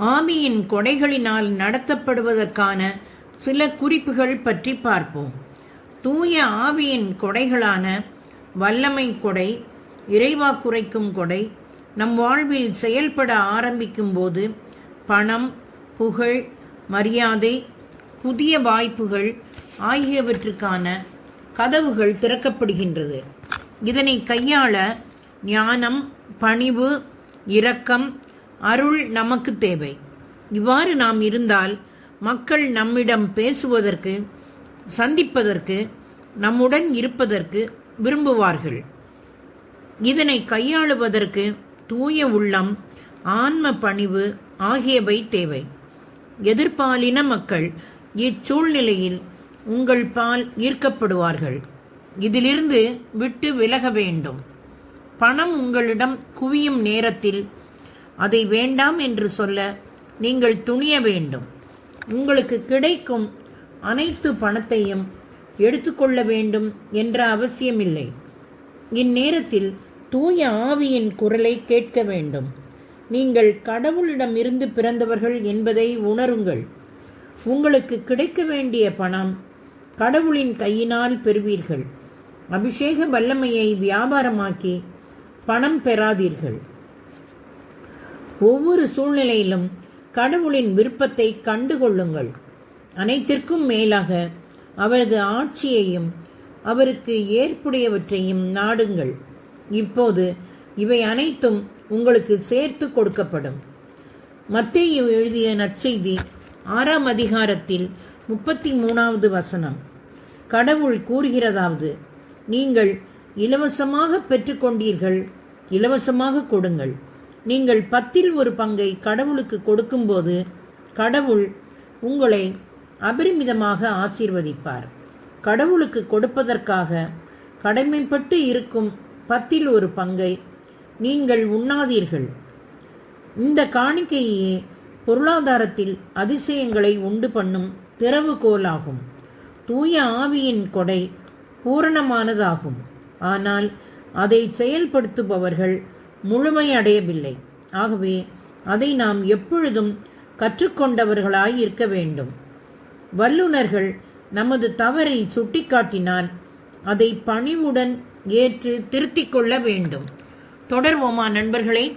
ஆவியின் கொடைகளினால் நடத்தப்படுவதற்கான சில குறிப்புகள் பற்றி பார்ப்போம். தூய ஆவியின் கொடைகளான வல்லமை கொடை இறைவா குறைக்கும் கொடை நம் வாழ்வில் செயல்பட ஆரம்பிக்கும் போது பணம் புகழ் மரியாதை புதிய வாய்ப்புகள் ஆகியவற்றுக்கான கதவுகள் திறக்கப்படுகின்றது. இதனை கையாள ஞானம் பணிவு இரக்கம் அருள் நமக்கு தேவை. இவ்வாறு நாம் இருந்தால் மக்கள் நம்மிடம் பேசுவதற்கு சந்திப்பதற்கு நம்முடன் இருப்பதற்கு விரும்புவார்கள். இதனை கையாளுவதற்கு தூய உள்ளம் ஆன்ம பணிவு ஆகியவை தேவை. எதிர்பாலின மக்கள் இச்சூழ்நிலையில் உங்கள் பால் ஈர்க்கப்படுவார்கள். இதிலிருந்து விட்டு விலக வேண்டும். பணம் உங்களிடம் குவியும் நேரத்தில் அதை வேண்டாம் என்று சொல்ல நீங்கள் துணிய வேண்டும். உங்களுக்கு கிடைக்கும் அனைத்து பணத்தையும் எடுத்துக்கொள்ள வேண்டும் என்ற அவசியமில்லை. இந்நேரத்தில் தூய ஆவியின் குரலை கேட்க வேண்டும். நீங்கள் கடவுளிடமிருந்து பிறந்தவர்கள் என்பதை உணருங்கள். உங்களுக்கு கிடைக்க வேண்டிய பணம் கடவுளின் கையினால் பெறுவீர்கள். அபிஷேக வல்லமையை வியாபாரமாக்கி பணம் பெறாதீர்கள். ஒவ்வொரு சூழ்நிலையிலும் கடவுளின் விருப்பத்தை கண்டுகொள்ளுங்கள். அனைத்திற்கும் மேலாக அவரது ஆட்சியையும் அவருக்கு ஏற்புடையவற்றையும் நாடுங்கள். இப்போது இவை அனைத்தும் உங்களுக்கு சேர்த்து கொடுக்கப்படும். மத்தேயு எழுதிய நற்செய்தி ஆறாம் அதிகாரத்தில் முப்பத்தி மூணாவது வசனம். கடவுள் கூறுகிறதாவது நீங்கள் இலவசமாக பெற்றுக்கொண்டீர்கள் இலவசமாக கொடுங்கள். நீங்கள் பத்தில் ஒரு பங்கை கடவுளுக்கு கொடுக்கும்போது கடவுள் உங்களை அபரிமிதமாக ஆசீர்வதிப்பார். கடவுளுக்கு கொடுப்பதற்காக கடமைப்பட்டு இருக்கும் பத்தில் ஒரு பங்கை நீங்கள் உண்ணாதீர்கள். இந்த காணிக்கையே பொருளாதாரத்தில் அதிசயங்களை உண்டு பண்ணும் திறவுகோலாகும் தூய ஆவியின் கொடை பூரணமானதாகும். ஆனால் அதை செயல்படுத்துபவர்கள் முழுமையடையவில்லை. ஆகவே அதை நாம் எப்பொழுதும் கற்றுக்கொண்டவர்களாய் இருக்க வேண்டும். வல்லுனர்கள் நமது தவறை சுட்டிக்காட்டினால் அதை பணிவுடன் ஏற்று திருத்திக் கொள்ள வேண்டும். தொடர்வோமா நண்பர்களே?